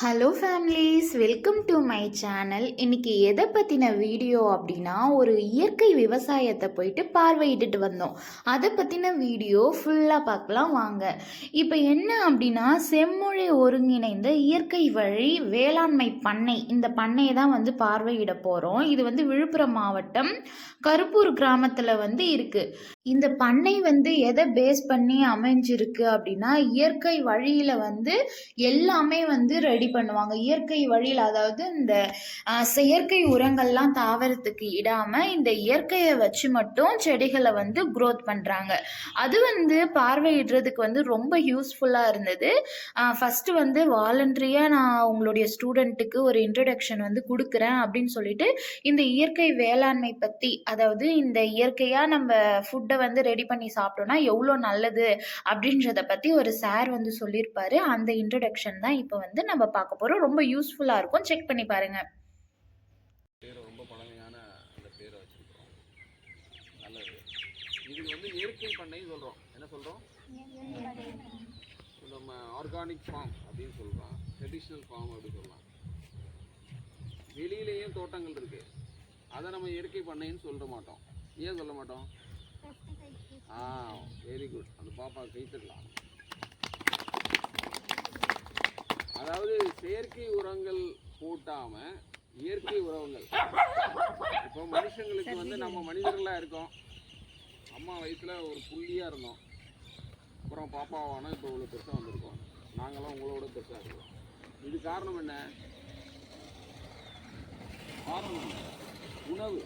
Hello families welcome to my channel இன்றைக்கி எதை பற்றின வீடியோ அப்படின்னா ஒரு இயற்கை விவசாயத்தை போயிட்டு பார்வையிட்டுட்டு வந்தோம். அதை பற்றின வீடியோ ஃபுல்லாக பார்க்கலாம் வாங்க. இப்போ என்ன அப்படின்னா செம்மொழி ஒருங்கிணைந்த இயற்கை வழி வேளாண்மை பண்ணை. இந்த பண்ணையை தான் வந்து பார்வையிட போகிறோம் இது வந்து விழுப்புரம் மாவட்டம் கருப்பூர் கிராமத்தில் வந்து இருக்குது இந்த பண்ணை வந்து எதை பேஸ் பண்ணி அமைஞ்சிருக்கு அப்படின்னா இயற்கை வழியில் வந்து எல்லாமே வந்து ரெடி பண்ணுவாங்க. இயற்கை வழியில் அதாவது இந்த செயற்கை உரங்கள்லாம் தாவரத்துக்கு இடாமல் இந்த இயற்கையை வச்சு மட்டும் செடிகளை வந்து க்ரோத் பண்ணுறாங்க அது வந்து பார்வையிடுறதுக்கு வந்து ரொம்ப யூஸ்ஃபுல்லாக இருந்தது. ஃபஸ்ட்டு வந்து வாலண்டரியாக நான் உங்களுடைய ஸ்டூடெண்ட்டுக்கு ஒரு இன்ட்ரடக்ஷன் வந்து கொடுக்குறேன் அப்படின்னு சொல்லிட்டு இந்த இயற்கை வேளாண்மை பற்றி அதாவது இந்த இயற்கையாக நம்ம ஃபுட்டை வந்து ரெடி பண்ணி சாப்பிட்டோம்னா எவ்வளோ நல்லது அப்படின்றத பற்றி ஒரு சார் வந்து சொல்லியிருப்பாரு. அந்த இன்ட்ரடக்ஷன் தான் இப்போ வந்து நம்ம பார்க்க போகிறோம் ரொம்ப யூஸ்ஃபுல்லாக இருக்கும். செக் பண்ணி பாருங்க. பேர் ரொம்ப பழமையான அந்த பேரை வச்சிருக்கிறோம். நல்லது. இதுக்கு வந்து இயற்கை பண்ணை சொல்கிறோம் என்ன சொல்கிறோம் நம்ம ஆர்கானிக் ஃபார்ம் அப்படின்னு சொல்கிறோம் ட்ரெடிஷ்னல் ஃபார்ம் அப்படி சொல்லலாம். வெளியிலேயும் தோட்டங்கள் இருக்கு. அதை நம்ம இயற்கை பண்ணைன்னு சொல்ல மாட்டோம். ஏன் சொல்ல மாட்டோம்? ஆ வெரி குட் அந்த பாப்பா கைத்தரலாம் அதாவது செயற்கை உரங்கள் போட்டாம இயற்கை உரங்கள். இப்போ மனுஷங்களுக்கு வந்து நம்ம மனிதர்களா இருக்கோம். அம்மா வயித்துல ஒரு புள்ளியா இருந்தோம். அப்புறம் பாப்பாவானோம் இப்போ இவ்வளோ பெருசாக வந்திருக்கோம். நாங்களாம் உங்களோட பெருசாக இருக்கோம். இது காரணம் என்ன? காரணம்? உணவு.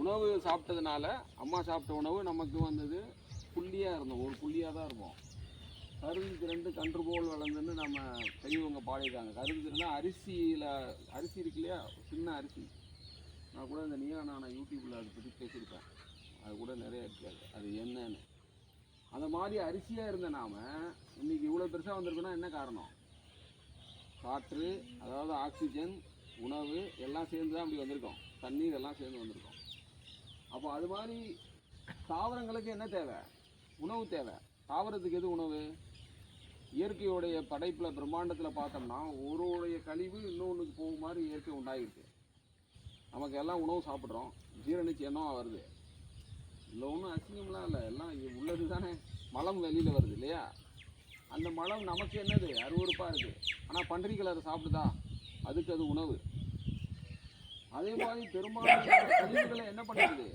உணவு சாப்பிட்டதுனால அம்மா சாப்பிட்ட உணவு நமக்கு வந்தது புள்ளியாக இருந்தோம். ஒரு புள்ளியாக தான் இருப்போம் கருது திரண்டு கன்று போல் வளர்ந்துன்னு நம்ம பெரியவங்க பாடியிருக்காங்க. கருது திரண்டு அரிசியில் அரிசி இருக்கு இல்லையா? சின்ன அரிசி. நான் கூட இந்த நீயா நான் யூடியூப்பில் அதை பற்றி பேசியிருப்பேன். அது கூட நிறைய இருக்காது அது என்னன்னு. அந்த மாதிரி அரிசியாக இருந்த நாம இன்னைக்கு இவ்வளோ பெருசாக வந்திருக்குன்னா என்ன காரணம்? காற்று அதாவது ஆக்சிஜன் உணவு எல்லாம் சேர்ந்து தான் அப்படி வந்திருக்கோம். தண்ணீர் எல்லாம் சேர்ந்து வந்திருக்கோம். அப்போ அது மாதிரி தாவரங்களுக்கு என்ன தேவை? உணவு தேவை. தாவரத்துக்கு எது உணவு? இயற்கையுடைய படைப்பில் பிரம்மாண்டத்தில் பார்த்தோம்னா ஒருவருடைய கழிவு இன்னொன்றுக்கு போகும் மாதிரி இயற்கை உண்டாகிருக்கு நமக்கு எல்லாம் உணவு சாப்பிட்றோம். ஜீரணிச்சு என்னவா வருது? இல்லை ஒன்றும் அசிங்கம்லாம் இல்லை. எல்லாம் உள்ளது தானே மலம் வெளியில் வருது இல்லையா? அந்த மலம் நமக்கு என்னது? அருவருப்பாக இருக்குது ஆனால் பன்றிகள் அதை சாப்பிடுதா? அதுக்கு அது உணவு. அதே மாதிரி பெரும்பாலான கழிவுகளை என்ன பண்ணுறது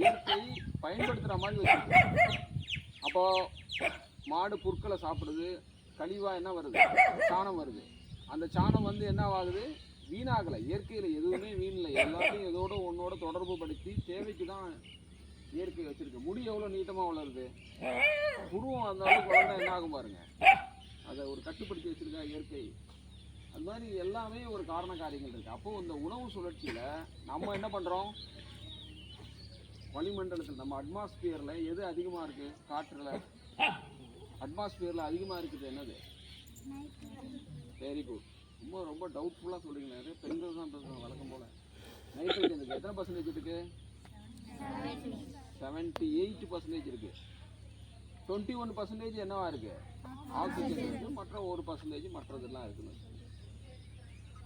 இயற்கை பயன்படுத்துகிற மாதிரி வச்சுருக்கு அப்போ மாடு புற்களை சாப்பிடுது கழிவாக என்ன வருது? சாணம் வருது. அந்த சாணம் வந்து என்ன ஆகுது வீணாகலை. இயற்கையில் எதுவுமே வீணில்லை எல்லாத்தையும் இதோட ஒன்னோட தொடர்பு படுத்தி தேவைக்கு தான் இயற்கை வச்சிருக்கு. முடி எவ்வளோ நீட்டமாக வளருது? புருவம் அந்த அளவுக்கு வளர்ந்தா என்ன ஆகும் பாருங்க? அதை ஒரு கட்டுப்படுத்தி வச்சிருக்கா இயற்கை. அது மாதிரி எல்லாமே ஒரு காரண காரியங்கள் இருக்குது அப்போது இந்த உணவு சுழற்சியில் நம்ம என்ன பண்ணுறோம் வளிமண்டலத்தில் நம்ம அட்மாஸ்பியரில் எது அதிகமாக இருக்குது காற்றில். அட்மாஸ்பியரில் அதிகமாக இருக்குது என்னது? வெரி குட் ரொம்ப ரொம்ப டவுட்ஃபுல்லாக சொல்கிறீங்க நிறைய பெண்கள் தான் பேசுவாங்க வழக்கம் போல். நைட்ரஜன் எத்தனை பர்சன்டேஜ் இருக்குது செவன்ட்டி எயிட் பர்சன்டேஜ் இருக்குது டுவெண்ட்டி ஒன் பர்சன்டேஜ் என்னவா இருக்குது ஆக்சிஜன் இருக்குது மற்ற ஒரு பர்சன்டேஜ் மற்றதெல்லாம் இருக்குன்னு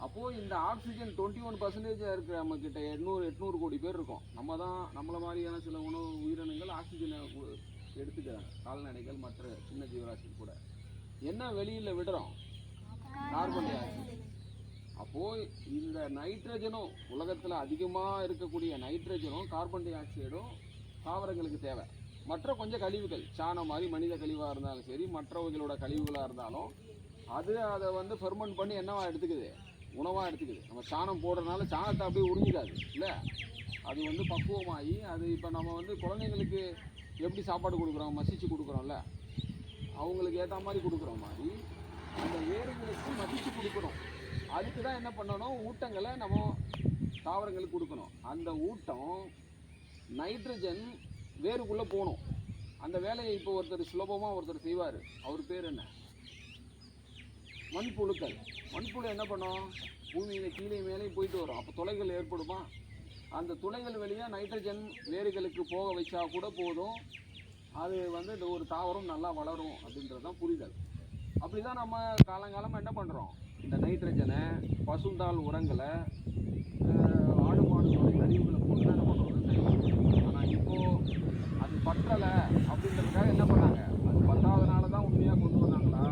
அப்போது இந்த ஆக்சிஜன் டுவெண்ட்டி ஒன் பர்சன்டேஜாக இருக்கிற நம்ம கிட்ட எட்நூறு எட்நூறு கோடி பேர் இருக்கும். நம்ம தான் நம்மளை மாதிரியான சில உணவு உயிரினங்கள் ஆக்சிஜனை எடுத்துக்கிறாங்க கால்நடைகள் மற்ற சின்ன ஜீவராசிகள் கூட. என்ன வெளியில் விடுறோம்? கார்பன் டை ஆக்சைடு அப்போது இந்த நைட்ரஜனும் உலகத்தில் அதிகமாக இருக்கக்கூடிய நைட்ரஜனும் கார்பன் டை ஆக்சைடும் தாவரங்களுக்கு தேவை. மற்ற கொஞ்சம் கழிவுகள் சாணம் மாதிரி மனித கழிவாக இருந்தாலும் சரி மற்றவர்களோட கழிவுகளாக இருந்தாலும் அது அதை வந்து ஃபெர்மெண்ட் பண்ணி என்னவா எடுத்துக்குது? உணவாக எடுத்துக்குது. நம்ம சாணம் போடுறதுனால சாணத்தை அப்படியே உறிஞ்சிடாது இல்லை? அது வந்து பக்குவமாகி அது இப்போ நம்ம வந்து குழந்தைங்களுக்கு எப்படி சாப்பாடு கொடுக்குறோம் மசிச்சு கொடுக்குறோம்ல அவங்களுக்கு ஏற்ற மாதிரி கொடுக்குற மாதிரி அந்த ஏரிகளுக்கு மதிச்சு கொடுக்கணும். அதுக்கு தான் என்ன பண்ணணும்? ஊட்டங்களை நம்ம தாவரங்களுக்கு கொடுக்கணும். அந்த ஊட்டம் நைட்ரஜன் வேருக்குள்ளே போகணும். அந்த வேலையை இப்போ ஒருத்தர் சுலபமாக ஒருத்தர் செய்வார். அவர் பேர் என்ன? மண்புழுக்கள். மண்புழு என்ன பண்ணும்? பூமியில் கீழே மேலே போயிட்டு வரும். அப்போ தொலைகள் ஏற்படுமா? அந்த துளைகள் வழியாக நைட்ரஜன் வேர்களுக்கு போக வச்சா கூட போதும். அது வந்து இந்த ஒரு தாவரம் நல்லா வளரும் அப்படின்றது தான் புரிதல். அப்படி தான் நம்ம காலங்காலமாக என்ன பண்ணுறோம் இந்த நைட்ரஜனை பசுந்தாள் உரங்களை ஆடு மாடுகளுடைய கழிவுகளை போட்டு தான் என்ன பண்ணுறோம் ஆனால் இப்போது அது பற்றலை அப்படின்றதுக்காக என்ன பண்ணாங்க? அது பத்தாதனால தான் உண்மையாக கொண்டு வந்தாங்களா?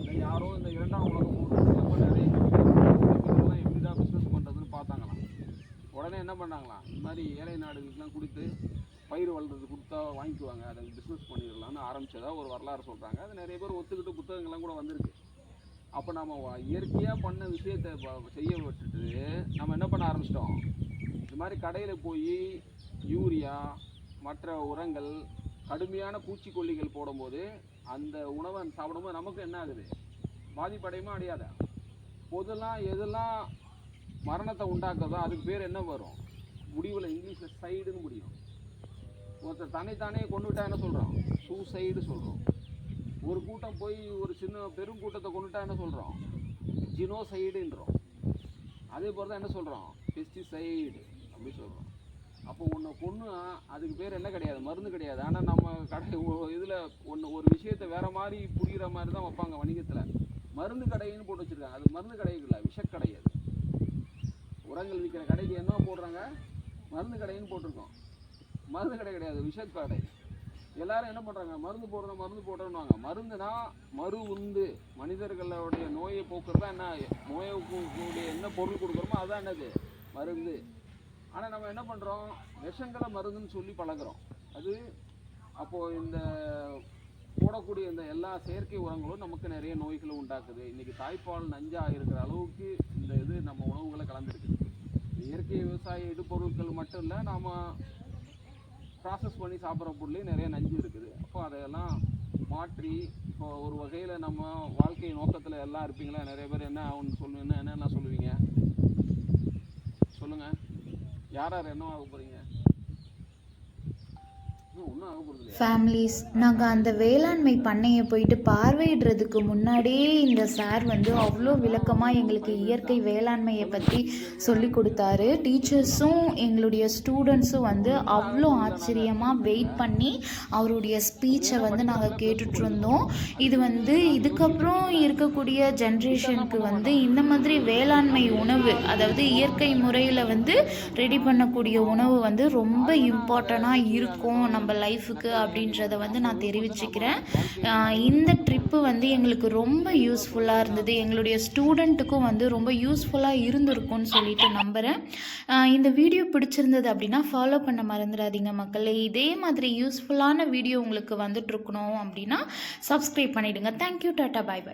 இல்லை யாரோ இந்த இரண்டாம் உலக போர் நம்ம நிறைய எல்லாம் எப்படி தான் பிஸ்னஸ் பண்ணுறதுன்னு பார்த்தாங்களாம் உடனே என்ன பண்ணாங்களாம் இந்த மாதிரி ஏழை நாடுகளுக்கெல்லாம் கொடுத்து பயிர் வளர்றது கொடுத்தா வாங்கிக்குவாங்க. அதை பிஸ்னஸ் பண்ணிடலாம்னு ஆரம்பிச்சதா ஒரு வரலாறு சொல்கிறாங்க அது நிறைய பேர் ஒத்துக்கிட்டு புத்தகங்கள்லாம் கூட வந்திருக்கு. அப்போ நம்ம இயற்கையாக பண்ண விஷயத்தை செய்ய விட்டுட்டு நம்ம என்ன பண்ண ஆரம்பிச்சிட்டோம்? இது மாதிரி கடையில் போய் யூரியா மற்ற உரங்கள் கடுமையான பூச்சிக்கொல்லிகள் போடும்போது அந்த உணவை சாப்பிடும்போது நமக்கு என்ன ஆகுது? பாதிப்படையுமா அடையாத? பொதுலாம் எதெல்லாம் மரணத்தை உண்டாக்குதோ அதுக்கு பேர் என்ன வரும்? முடிவில் இங்கிலீஷில் சைடுன்னு முடியும். ஒருத்தர் தன்னைத்தானே கொண்டுட்டா என்ன சொல்கிறோம் சூசைடு சொல்கிறோம் ஒரு கூட்டம் போய் ஒரு சின்ன பெரும் கூட்டத்தை கொண்டுட்டா என்ன சொல்கிறோம் ஜினோசைடுன்றோம் அதே போல் தான் என்ன சொல்கிறோம் பெஸ்டிசைடு அப்படி சொல்கிறோம் அப்போ ஒன்று கொன்று அதுக்கு பேர் என்ன கிடையாது? மருந்து கிடையாது. ஆனால் நம்ம கடை இதில் ஒன்று ஒரு விஷயத்தை வேறு மாதிரி புரிகிற மாதிரி தான் வைப்பாங்க வணிகத்தில். மருந்து கடைன்னு போட்டு வச்சுருக்காங்க. அது மருந்து கடை இல்லை விஷக்கடை அது. உரங்கள் விற்கிற கடைக்கு என்ன போடுறாங்க? மருந்து கடைன்னு போட்டிருக்கோம். மருந்து கடை கிடையாது விஷக்கடை எல்லாரும் என்ன பண்ணுறாங்க மருந்து போடுறோம் மருந்து போடுறோம்வாங்க மருந்துனா மறு உந்து. மனிதர்களுடைய நோயை போக்குறது தான் என்ன? நோயை கூடிய என்ன பொருள் கொடுக்குறோமோ அதுதான் என்னது? மருந்து. ஆனால் நம்ம என்ன பண்ணுறோம் விஷங்களை மருந்துன்னு சொல்லி பழகுறோம். அது அப்போது இந்த போடக்கூடிய இந்த எல்லா செயற்கை உரங்களும் நமக்கு நிறைய நோய்களை உண்டாக்குது. இன்றைக்கி தாய்ப்பால் நஞ்சாக இருக்கிற அளவுக்கு இந்த இது நம்ம உணவுகளை கலந்துருக்குது. இயற்கை விவசாய இடுபொருட்கள் மட்டும் இல்லை நாம் ப்ராசஸ் பண்ணி சாப்பிட்ற பொருளையும் நிறைய நஞ்சு இருக்குது. அப்போ அதையெல்லாம் மாற்றி இப்போ ஒரு வகையில் நம்ம வாழ்க்கை நோக்கத்தில் எல்லாம் இருப்பீங்களா? நிறைய பேர் என்ன ஆகும்னு சொல்லுவீங்க என்னென்ன சொல்லுவீங்க? சொல்லுங்கள் யார் யார் என்ன ஆக போகிறீங்க ஒன்றும் ஆக போகிறது இல்லையா ஃபேமிலிஸ் நாங்கள் அந்த வேளாண்மை பண்ணையை போயிட்டு பார்வையிடுறதுக்கு முன்னாடியே இந்த சார் வந்து அவ்வளோ விளக்கமாக எங்களுக்கு இயற்கை வேளாண்மையை பற்றி சொல்லி கொடுத்தாரு. டீச்சர்ஸும் எங்களுடைய ஸ்டூடெண்ட்ஸும் வந்து அவ்வளோ ஆச்சரியமாக வெயிட் பண்ணி அவருடைய ஸ்பீச்சை வந்து நாங்கள் கேட்டுட்ருந்தோம் இது வந்து இதுக்கப்புறம் இருக்கக்கூடிய ஜென்ரேஷனுக்கு வந்து இந்த மாதிரி வேளாண்மை உணவு அதாவது இயற்கை முறையில் வந்து ரெடி பண்ணக்கூடிய உணவு வந்து ரொம்ப இம்பார்ட்டண்ட்டாக இருக்கும். நம்ம லைஃபுக்கு அப்படின்றத வந்து நான் தெரிவிச்சுக்கிறேன். இந்த ட்ரிப்பு வந்து எங்களுக்கு ரொம்ப யூஸ்ஃபுல்லாக இருந்தது. எங்களுடைய ஸ்டூடெண்ட்டுக்கும் வந்து ரொம்ப யூஸ்ஃபுல்லாக இருந்திருக்கும்னு சொல்லிட்டு நம்புகிறேன் இந்த வீடியோ பிடிச்சிருந்தது அப்படின்னா ஃபாலோ பண்ண மறந்துடாதீங்க மக்களே. இதே மாதிரி யூஸ்ஃபுல்லான வீடியோ உங்களுக்கு வந்துட்டு இருக்கணும் அப்படின்னா சப்ஸ்கிரைப் பண்ணிவிடுங்க தேங்க்யூ டாட்டா பாய் பாய்